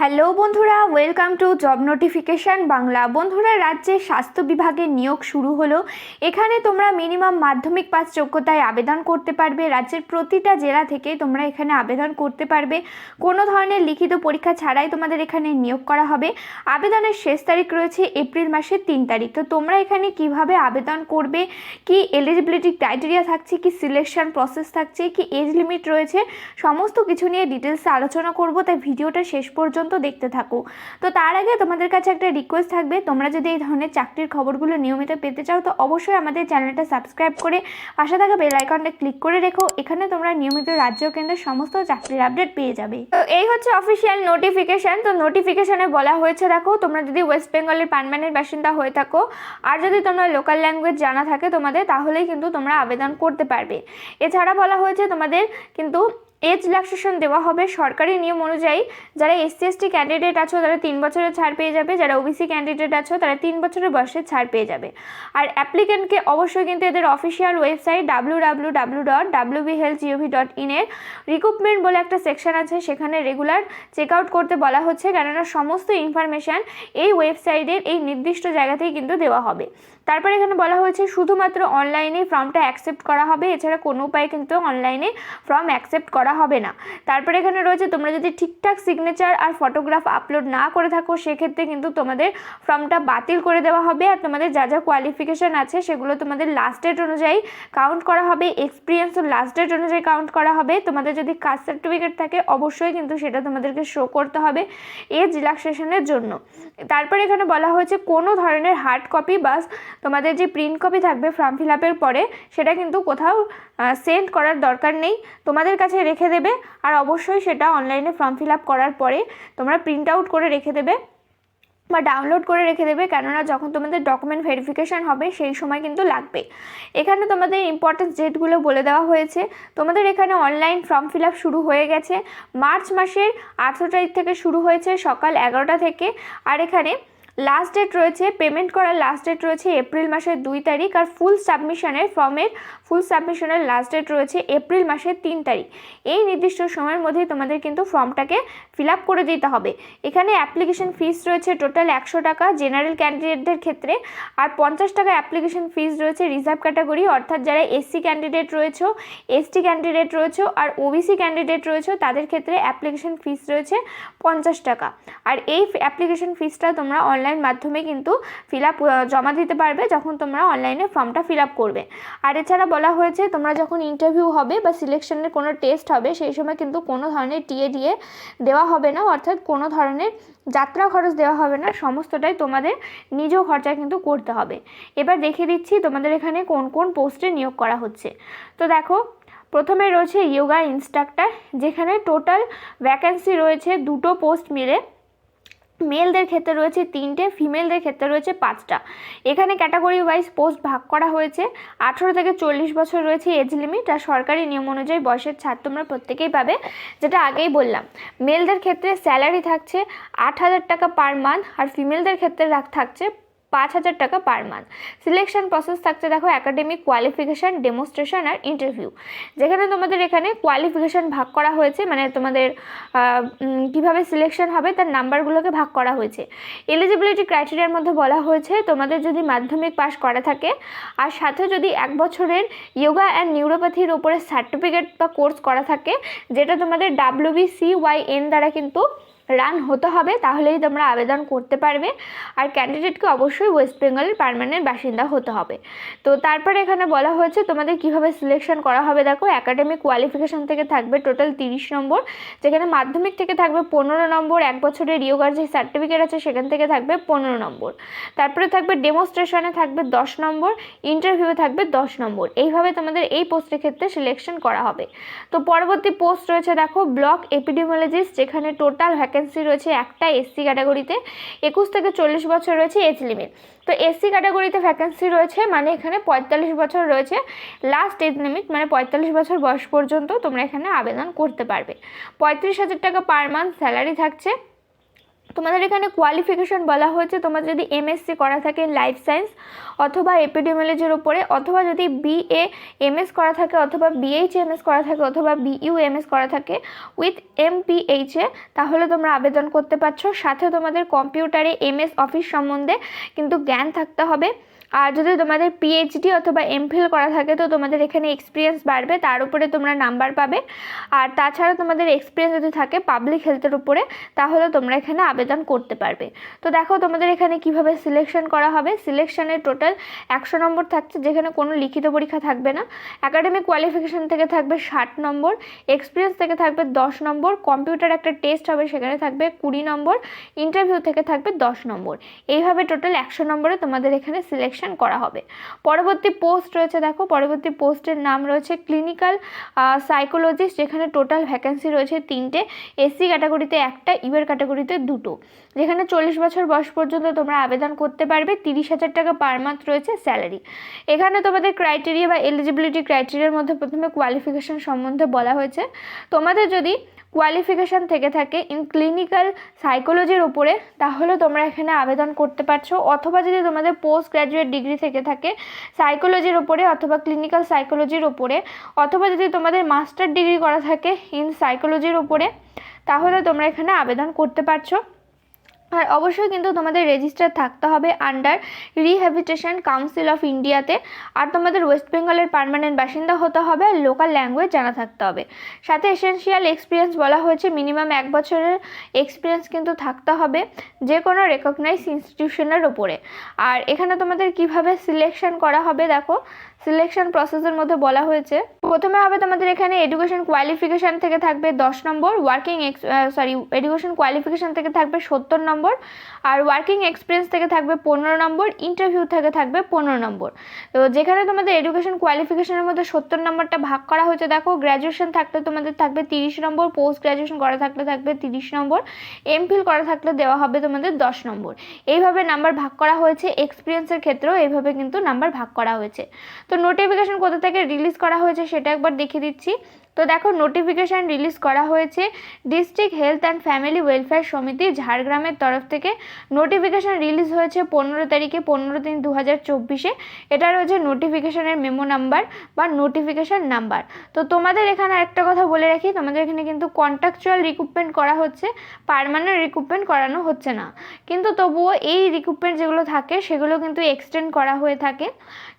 Hello বন্ধুরা welcome to job notification Bangla. বন্ধুরা, রাজ্যে স্বাস্থ্য বিভাগের নিয়োগ শুরু হলো। এখানে তোমরা মিনিমাম মাধ্যমিক পাস যোগ্যতায় আবেদন করতে পারবে। রাজ্যের প্রতিটা জেলা থেকে তোমরা এখানে আবেদন করতে পারবে। কোনো ধরনের লিখিত পরীক্ষা ছাড়াই তোমাদের এখানে নিয়োগ করা হবে। আবেদনের শেষ তারিখ রয়েছে এপ্রিল মাসের তিন তারিখ। তো তোমরা এখানে কীভাবে আবেদন করবে? কি এলিজিবিলিটি ক্রাইটেরিয়া থাকছে? কি সিলেকশন প্রসেস থাকছে? কি এজ লিমিট রয়েছে? সমস্ত কিছু নিয়ে ডিটেলসে আলোচনা করব। তাই ভিডিওটা শেষ পর্যন্ত দেখতে থাকো। তো তার আগে তোমাদের কাছে একটা রিকোয়েস্ট থাকবে, তোমরা যদি এই ধরনের চাকরির খবরগুলো নিয়মিত পেতে চাও, তো অবশ্যই আমাদের চ্যানেলটা সাবস্ক্রাইব করে পাশে থাকা বেল আইকনটা ক্লিক করে রেখো, এখানে তোমরা নিয়মিত রাজ্য কেন্দ্রের সমস্ত চাকরির আপডেট পেয়ে যাবে। তো এই হচ্ছে অফিসিয়াল নোটিফিকেশন তো নোটিফিকেশানে বলা হয়েছে, দেখো, তোমরা যদি ওয়েস্ট বেঙ্গলের পারমানেন্ট বাসিন্দা হয়ে থাকো, আর যদি তোমরা লোকাল ল্যাঙ্গুয়েজ জানা থাকে তোমাদের, তাহলেই কিন্তু তোমরা আবেদন করতে পারবে। এছাড়া বলা হয়েছে তোমাদের কিন্তু এজ রিল্যাক্সেশন দেওয়া হবে। সরকারি নিয়ম অনুযায়ী যারা এসসি এসটি ক্যান্ডিডেট আছো, তারা তিন বছরের ছাড় পেয়ে যাবে। যারা ওবিসি ক্যান্ডিডেট আছো, তারা তিন বছরের বয়সে ছাড় পেয়ে যাবে। আর অ্যাপ্লিকেন্টকে অবশ্যই কিন্তু এদের official website W W W dot W B health G O V dot ইনের রিক্রুটমেন্ট বলে একটা সেকশন আছে। সেখানে রেগুলার চেক আউট করতে বলা হচ্ছে। কেননা সমস্ত ইনফরমেশান এই ওয়েবসাইটের এই নির্দিষ্ট জায়গাতেই কিন্তু দেওয়া হবে। তারপরে এখানে বলা হয়েছে, শুধুমাত্র অনলাইনে ফর্মটা অ্যাকসেপ্ট করা হবে। এছাড়া কোনো উপায়ে কিন্তু অনলাইনে ফর্ম অ্যাকসেপ্ট করা হবে না। তারপরে এখানে রয়েছে, তোমরা যদি ঠিকঠাক সিগনেচার আর ফটোগ্রাফ আপলোড না করে থাকো, সেক্ষেত্রে কিন্তু তোমাদের ফর্মটা বাতিল করে দেওয়া হবে। আর তোমাদের যা যা কোয়ালিফিকেশান আছে, সেগুলো তোমাদের লাস্ট ডেট অনুযায়ী কাউন্ট করা হবে। এক্সপিরিয়েন্স লাস্ট ডেট অনুযায়ী কাউন্ট করা হবে। তোমাদের যদি কাস্ট সার্টিফিকেট থাকে, অবশ্যই কিন্তু সেটা তোমাদেরকে শো করতে হবে। এজ রিল্যাক্সেশনের জন্য। তারপরে এখানে বলা হয়েছে কোনো ধরনের হার্ড কপি বা তোমাদের যে প্রিন্ট কপি থাকবে ফর্ম ফিল আপের পরে, সেটা কিন্তু কোথাও সেন্ড করার দরকার নেই। তোমাদের কাছে রেখে দেবে, আর অবশ্যই সেটা অনলাইনে ফর্ম ফিল আপ করার পরে তোমরা প্রিন্ট আউট করে রেখে দেবে। বা ডাউনলোড করে রেখে দেবে। কেননা যখন তোমাদের ডকুমেন্ট ভেরিফিকেশান হবে, সেই সময় কিন্তু লাগবে। এখানে তোমাদের ইম্পর্টেন্স ডেটগুলো বলে দেওয়া হয়েছে, তোমাদের এখানে অনলাইন ফর্ম ফিল আপ শুরু হয়ে গেছে। মার্চ মাসের আঠেরো তারিখ থেকে শুরু হয়েছে সকাল এগারোটা থেকে। আর এখানে লাস্ট ডেট রয়েছে পেমেন্ট করার লাস্ট ডেট রয়েছে এপ্রিল মাসের দুই তারিখ আর ফুল সাবমিশনের ফর্মের ফুল সাবমিশনের লাস্ট ডেট রয়েছে এপ্রিল মাসের তিন তারিখ। এই নির্দিষ্ট সময়ের মধ্যেই তোমাদের কিন্তু ফর্মটাকে ফিল আপ করে দিতে হবে। এখানে অ্যাপ্লিকেশন ফিস রয়েছে টোটাল একশো টাকা জেনারেল ক্যান্ডিডেটদের ক্ষেত্রে আর পঞ্চাশ টাকা অ্যাপ্লিকেশন ফিস রয়েছে রিজার্ভ ক্যাটাগরি অর্থাৎ যারা এসসি ক্যান্ডিডেট রয়েছে এসটি ক্যান্ডিডেট রয়েছে আর ওবিসি ক্যান্ডিডেট রয়েছে, তাদের ক্ষেত্রে অ্যাপ্লিকেশন ফিস রয়েছে পঞ্চাশ টাকা। আর এই অ্যাপ্লিকেশন ফিসটা তোমরা অনলাইন অনলাইন মাধ্যমে কিন্তু ফিল আপ জমা দিতে পারবে যখন তোমরা অনলাইনে ফর্মটা ফিল আপ করবে। আর এছাড়া বলা হয়েছে, তোমরা যখন ইন্টারভিউ হবে বা সিলেকশনের কোনো টেস্ট হবে, সেই সময় কিন্তু কোনো ধরনের টিএ দিয়ে দেওয়া হবে না। অর্থাৎ কোনো ধরনের যাত্রা খরচ দেওয়া হবে না। সমস্তটাই তোমাদের নিজ খরচা কিন্তু করতে হবে। এবার দেখে দিচ্ছি তোমাদের এখানে কোন কোন পোস্টে নিয়োগ করা হচ্ছে। তো দেখো, প্রথমে রয়েছে ইয়োগা ইনস্ট্রাক্টর যেখানে টোটাল ভ্যাকেন্সি রয়েছে দুটো পোস্ট মিলে। মেলদের ক্ষেত্রে রয়েছে তিনটে, ফিমেলদের ক্ষেত্রে রয়েছে পাঁচটা। এখানে ক্যাটাগরি ওয়াইজ পোস্ট ভাগ করা হয়েছে। আঠেরো থেকে চল্লিশ বছর রয়েছে এজ লিমিট আর সরকারি নিয়ম অনুযায়ী বয়সের ছাড় তোমরা প্রত্যেকেই পাবে, যেটা আগেই বললাম। মেলদের ক্ষেত্রে স্যালারি থাকছে আট হাজার টাকা পার মান্থ আর ফিমেলদের ক্ষেত্রে থাকছে পাঁচ হাজার টাকা পার মান্থ সিলেকশন প্রসেস থাকছে দেখো একাডেমিক কোয়ালিফিকেশান ডেমনস্ট্রেশন আর ইন্টারভিউ যেখানে তোমাদের এখানে কোয়ালিফিকেশান ভাগ করা হয়েছে মানে তোমাদের কীভাবে সিলেকশন হবে তার নাম্বারগুলোকে ভাগ করা হয়েছে। এলিজিবিলিটি ক্রাইটেরিয়ার মধ্যে বলা হয়েছে, তোমাদের যদি মাধ্যমিক পাস করা থাকে আর সাথে যদি এক বছরের ইয়োগা অ্যান্ড নিউরোপ্যাথির ওপরে সার্টিফিকেট বা কোর্স করা থাকে, যেটা তোমাদের ডাব্লিউবি সি ওয়াই এন দ্বারা কিন্তু রান হতে হবে, তাহলেই তোমরা আবেদন করতে পারবে। আর ক্যান্ডিডেটকে অবশ্যই ওয়েস্ট বেঙ্গলের পারমানেন্ট বাসিন্দা হতে হবে। তো তারপরে এখানে বলা হয়েছে, তোমাদের কীভাবে সিলেকশন করা হবে? দেখো একাডেমিক কোয়ালিফিকেশান থেকে থাকবে টোটাল তিরিশ নম্বর, যেখানে মাধ্যমিক থেকে থাকবে পনেরো নম্বর, এক বছরের ইয়োগার যে সার্টিফিকেট আছে, সেখান থেকে থাকবে পনেরো নম্বর। তারপরে থাকবে ডেমনস্ট্রেশনে থাকবে দশ নম্বর ইন্টারভিউ থাকবে দশ নম্বর। এইভাবে তোমাদের এই পোস্টের ক্ষেত্রে সিলেকশন করা হবে। তো পরবর্তী পোস্ট রয়েছে, দেখো ব্লক এপিডিমোলজিস্ট যেখানে টোটাল ভ্যাকেন্সি ভ্যাকেন্সি রয়েছে একটা এসসি ক্যাটাগরিতে একুশ থেকে চল্লিশ বছর রয়েছে এজ লিমিট তো এসসি ক্যাটাগরিতে ভ্যাকেন্সি রয়েছে মানে এখানে পঁয়তাল্লিশ বছর রয়েছে লাস্ট এজ লিমিট মানে পঁয়তাল্লিশ বছর বয়স পর্যন্ত তোমরা এখানে আবেদন করতে পারবে। পঁয়ত্রিশ হাজার টাকা পার মান্থ স্যালারি থাকছে। তোমাদের এখানে কোয়ালিফিকেশন বলা হয়েছে, তোমার যদি এমএসসি করা থাকে লাইফ সায়েন্স অথবা এপিডেমিওলজির উপরে, অথবা যদি বিএ এমএস করা থাকে অথবা বিএইচ এমএস করা থাকে অথবা বিইউ এমএস করা থাকে উইথ এমপিএইচে তাহলে তোমরা আবেদন করতে পারছ। সাথে তোমাদের কম্পিউটারে এমএস অফিস সম্বন্ধে কিন্তু জ্ঞান থাকতে হবে। আর যদি তোমাদের পিএইচডি অথবা এমফিল করা থাকে, তো তোমাদের এখানে এক্সপিরিয়েন্স বাড়বে, তার উপরে তোমরা নাম্বার পাবে। আর তাছাড়া তোমাদের এক্সপিরিয়েন্স যদি থাকে পাবলিক হেলথের উপরে, তাহলে তোমরা এখানে আবেদন করতে পারবে। তো দেখো তোমাদের এখানে কীভাবে সিলেকশন করা হবে। সিলেকশনের টোটাল একশো নম্বর থাকছে, যেখানে কোনো লিখিত পরীক্ষা থাকবে না। একাডেমিক কোয়ালিফিকেশন থেকে থাকবে ষাট নম্বর এক্সপিরিয়েন্স থেকে থাকবে দশ নম্বর কম্পিউটার একটা টেস্ট হবে সেখানে থাকবে কুড়ি নম্বর ইন্টারভিউ থেকে থাকবে দশ নম্বর। এইভাবে টোটাল একশো নম্বরে তোমাদের এখানে সিলেকশন করা হবে। পরবর্তী পোস্ট রয়েছে, দেখো, পরবর্তী পোস্টের নাম রয়েছে ক্লিনিক্যাল সাইকোলজিস্ট যেখানে টোটাল ভ্যাকেন্সি রয়েছে তিনটে। এসসি ক্যাটাগরিতে একটা ইউএর ক্যাটাগরিতে দুটো। যেখানে চল্লিশ বছর বয়স পর্যন্ত তোমরা আবেদন করতে পারবে, তিরিশ হাজার টাকা পার মান্থ রয়েছে স্যালারি এখানে তোমাদের ক্রাইটেরিয়া বা এলিজিবিলিটি ক্রাইটেরিয়ার মধ্যে প্রথমে কোয়ালিফিকেশন সম্বন্ধে বলা হয়েছে। তোমাদের যদি কোয়ালিফিকেশান থেকে থাকে ইন ক্লিনিক্যাল সাইকোলজির উপরে, তাহলে তোমরা এখানে আবেদন করতে পারছ। অথবা যদি তোমাদের পোস্ট গ্র্যাজুয়েট ডিগ্রি থেকে থাকে সাইকোলজির উপরে অথবা ক্লিনিক্যাল সাইকোলজির উপরে, অথবা যদি তোমাদের মাস্টার ডিগ্রি করা থাকে ইন সাইকোলজির উপরে, তাহলে তোমরা এখানে আবেদন করতে পারছ। আর অবশ্যই কিন্তু তোমাদের রেজিস্টার থাকতে হবে আন্ডার রিহ্যাবিটেশন কাউন্সিল অফ ইন্ডিয়াতে আর তোমাদের ওয়েস্ট বেঙ্গলের পার্মানেন্ট বাসিন্দা হতে হবে আর লোকাল ল্যাঙ্গুয়েজ জানা থাকতে হবে। সাথে এসেন্সিয়াল এক্সপিরিয়েন্স বলা হয়েছে মিনিমাম এক বছরের এক্সপিরিয়েন্স কিন্তু থাকতে হবে যে কোনো রেকগনাইজ ইনস্টিটিউশনের ওপরে আর এখানে তোমাদের কীভাবে সিলেকশন করা হবে দেখো সিলেকশন প্রসেসের মধ্যে বলা হয়েছে। প্রথমে হবে তোমাদের এখানে এডুকেশন কোয়ালিফিকেশান থেকে থাকবে দশ নম্বর working ex sorry education qualification থেকে থাকবে সত্তর নম্বর আর ওয়ার্কিং এক্সপিরিয়েন্স থেকে থাকবে পনেরো নম্বর ইন্টারভিউ থেকে থাকবে পনেরো নম্বর। তো যেখানে তোমাদের এডুকেশন কোয়ালিফিকেশনের মধ্যে সত্তর নম্বরটা ভাগ করা হয়েছে, দেখো গ্র্যাজুয়েশন থাকলে তোমাদের থাকবে তিরিশ নম্বর পোস্ট গ্র্যাজুয়েশন করা থাকলে থাকবে তিরিশ নম্বর এমফিল করা থাকলে দেওয়া হবে তোমাদের দশ নম্বর। এইভাবে নাম্বার ভাগ করা হয়েছে এক্সপিরিয়েন্সের ক্ষেত্রেও এইভাবে কিন্তু নাম্বার ভাগ করা হয়েছে। তো নোটিফিকেশন কোথা থেকে রিলিজ করা হয়েছে সেটা একবার দেখিয়ে দিচ্ছি। তো দেখো নোটিফিকেশান রিলিজ করা হয়েছে। District health and family welfare সমিতি ঝাড়গ্রামের তরফ থেকে। নোটিফিকেশান রিলিজ হয়েছে পনেরো তারিখে, পনেরো তিন দু হাজার চব্বিশে। এটা রয়েছে নোটিফিকেশানের মেমো নাম্বার বা নোটিফিকেশান নাম্বার তো তোমাদের এখানে একটা কথা বলে রাখি, তোমাদের এখানে কিন্তু কন্ট্রাকচুয়াল রিক্রুটমেন্ট করা হচ্ছে পারমানেন্ট রিক্রুটমেন্ট করানো হচ্ছে না। কিন্তু তবুও এই রিক্রুটমেন্ট যেগুলো থাকে, সেগুলো কিন্তু এক্সটেন্ড করা হয়ে থাকে।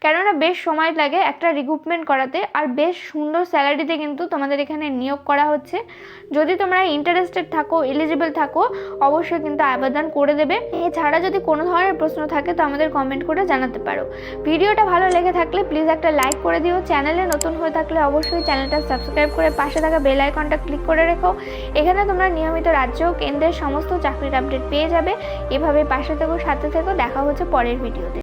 কেননা বেশ সময় লাগে একটা রিক্রুটমেন্ট করাতে, আর বেশ সুন্দর স্যালারিতে কিন্তু তোমাদের এখানে নিয়োগ করা হচ্ছে, যদি তোমরা ইন্টারেস্টেড থাকো এলিজিবল থাকো, অবশ্যই কিন্তু আবেদন করে দেবে। এছাড়া যদি কোনো ধরনের প্রশ্ন থাকে, তো আমাদের কমেন্ট করে জানাতে পারো। ভিডিওটা ভালো লেগে থাকলে প্লিজ একটা লাইক করে দিও। চ্যানেলে নতুন হয়ে থাকলে অবশ্যই চ্যানেলটা সাবস্ক্রাইব করে পাশে থাকা বেল আইকনটা ক্লিক করে রেখো। এখানে তোমরা নিয়মিত রাজ্য, কেন্দ্রের সমস্ত চাকরির আপডেট পেয়ে যাবে। এভাবে পাশে থেকো, সাথে থেকো। দেখা হচ্ছে পরের ভিডিওতে